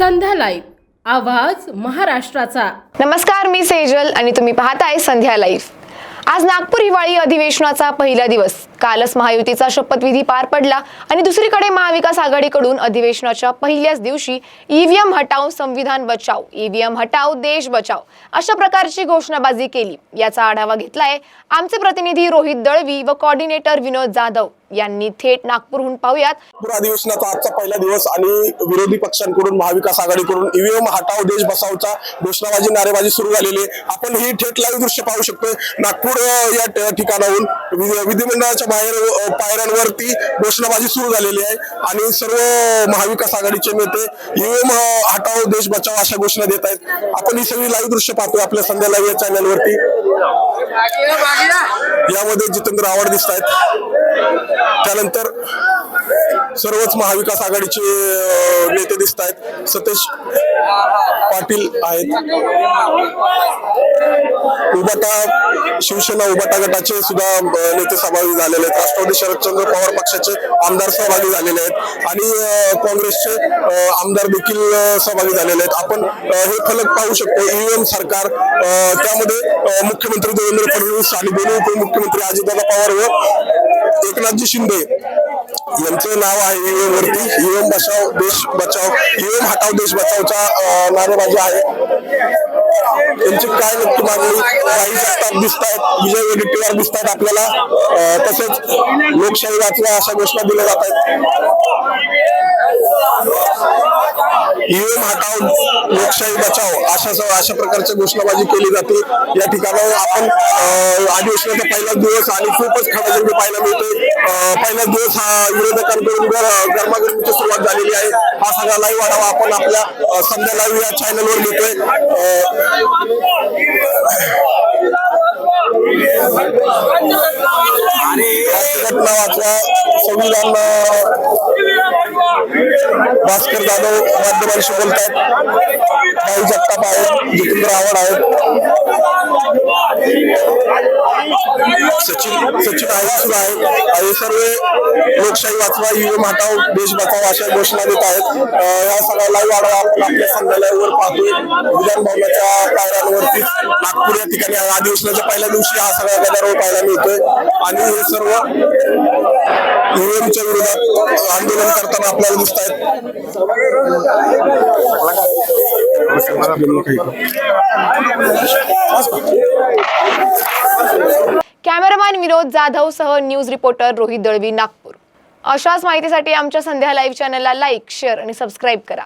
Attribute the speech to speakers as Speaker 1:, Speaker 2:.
Speaker 1: संध्या live आवाज महाराष्ट्राचा.
Speaker 2: नमस्कार मी सेजल आणि तुम्ही पाहताय संध्या लाईव्ह आज नागपूर हिवाळी अधिवेशनाचा पहिला दिवस. कालच महायुतीचा शपथविधी पार पडला आणि दुसरीकडे महाविकास आघाडीकडून अधिवेशनाच्या पहिल्याच दिवशी ईव्हीएम हटाव संविधान बचाव ईव्हीएम हटाव देश बचाव अशा प्रकारची घोषणाबाजी केली. याचा आढावा घेतलाय आमचे प्रतिनिधी रोहित दळवी व कोऑर्डिनेटर विनोद जाधव. यांनी थेट नागपूरहून पाहूयात.
Speaker 3: नागपूर अधिवेशनाचा आजचा पहिला दिवस आणि विरोधी पक्षांकडून महाविकास आघाडीकडून ईव्हीएम हटाव देश बसावचा घोषणाबाजी नारेबाजी सुरू झालेली आपण ही थेट लाईव्ह दृश्य पाहू शकतो नागपूर या ठिकाणाहून विधिमंडळाच्या बाहेर पायऱ्यांवरती घोषणाबाजी सुरू झालेली आहे. आणि सर्व महाविकास आघाडीचे नेते ईव्हीएम हटाव देश बचाव अशा घोषणा देत आहेत. आपण ही सगळी लाईव्ह दृश्य पाहतोय आपल्या संध्या लाईव्ह या चॅनलवरती यामध्ये जितेंद्र आव्हाड दिसत आहेत त्यानंतर सर्वच महाविकास आघाडीचे नेते दिसत आहेत. सतेज पाटील आहेत. उबाटा शिवसेना उबाटा गटाचे सुद्धा नेते सहभागी झालेले आहेत. राष्ट्रवादी शरदचंद्र पवार पक्षाचे आमदार सहभागी झालेले आहेत. आणि काँग्रेसचे आमदार देखील सहभागी झालेले आहेत. आपण हे फलक पाहू शकतो. ईव्हीएम सरकार त्यामध्ये मुख्यमंत्री देवेंद्र फडणवीस आणि दोन्ही उपमुख्यमंत्री अजितदादा पवार व एकनाथजी शिंदे यांचं नाव आहे ईव्हीएम वरती. ईव्हीएम बचाव देश बचाव ईव्हीएम हटाव देश बचावचा नारेबाजी आहे. त्यांची काय नक्की मागणी? काही जगताप दिसत विजय वडेट्टीवार दिसत आपल्याला. तसेच लोकशाही वाचल्या अशा घोषणा दिल्या जात आहेत. ईव्हीएम हटाव लोकशाही बचाव अशा अशा प्रकारच्या घोषणाबाजी केली जाते. या ठिकाणावर आपण अधिवेशनाचा पहिलाच दिवस आणि खूपच खडाजंगी पाहायला मिळतोय पहिलाच दिवस हा विरोधकांकडून गर- गरमागरमीची सुरुवात झालेली आहे. हा सगळा लाईव्ह आढावा आपण आपल्या संध्या लाईव्ह या चॅनलवर घेतोय. आणि घटना वाचवा संविधान भास्कर जाधव माध्यमांशी आहेत भाई जगताप आहेत जितेंद्र आव्हाड आहेत. सचिन सचिन आहे सुद्धा आहेत हे सर्व लोकशाही वाचवा ईव्हीएम हटाव देश बचाव अशा घोषणा देत आहेत. या सगळ्या लाईव्ह आढावा आपण आपल्या संग्रहालयावर पाहतोय. विधानभवनाच्या पायऱ्यांवरती नागपूर या ठिकाणी अधिवेशनाच्या पहिल्या दिवशी हा सगळा गदारोळ पाहायला मिळतोय. आणि हे सर्व ईव्हीएमच्या विरोधात आंदोलन करताना आपल्याला दिसत आहेत.
Speaker 2: कॅमेरामॅन विनोद जाधव सह न्यूज रिपोर्टर रोहित दळवी नागपूर. अशाच माहितीसाठी आमच्या संध्या लाईव्ह चॅनलला लाईक शेअर आणि सबस्क्राईब करा.